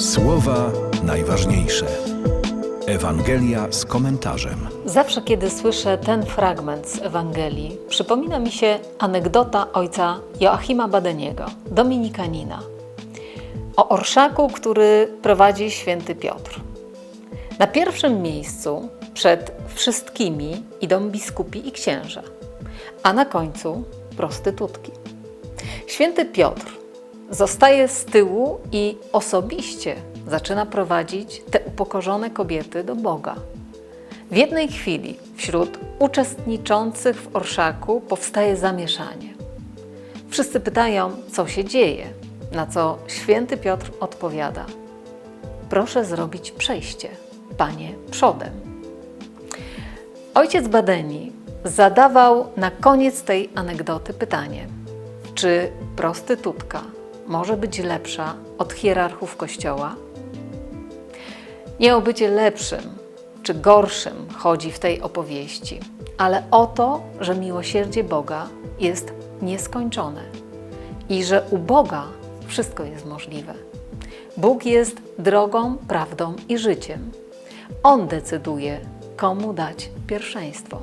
Słowa najważniejsze. Ewangelia z komentarzem. Zawsze, kiedy słyszę ten fragment z Ewangelii, przypomina mi się anegdota ojca Joachima Badeniego, dominikanina, o orszaku, który prowadzi święty Piotr. Na pierwszym miejscu przed wszystkimi idą biskupi i księża, a na końcu prostytutki. Święty Piotr zostaje z tyłu i osobiście zaczyna prowadzić te upokorzone kobiety do Boga. W jednej chwili wśród uczestniczących w orszaku powstaje zamieszanie. Wszyscy pytają, co się dzieje, na co święty Piotr odpowiada: Proszę zrobić przejście, panie, przodem. Ojciec Badeni zadawał na koniec tej anegdoty pytanie: czy prostytutka może być lepsza od hierarchów kościoła? Nie o bycie lepszym czy gorszym chodzi w tej opowieści, ale o to, że miłosierdzie Boga jest nieskończone i że u Boga wszystko jest możliwe. Bóg jest drogą, prawdą i życiem. On decyduje, komu dać pierwszeństwo.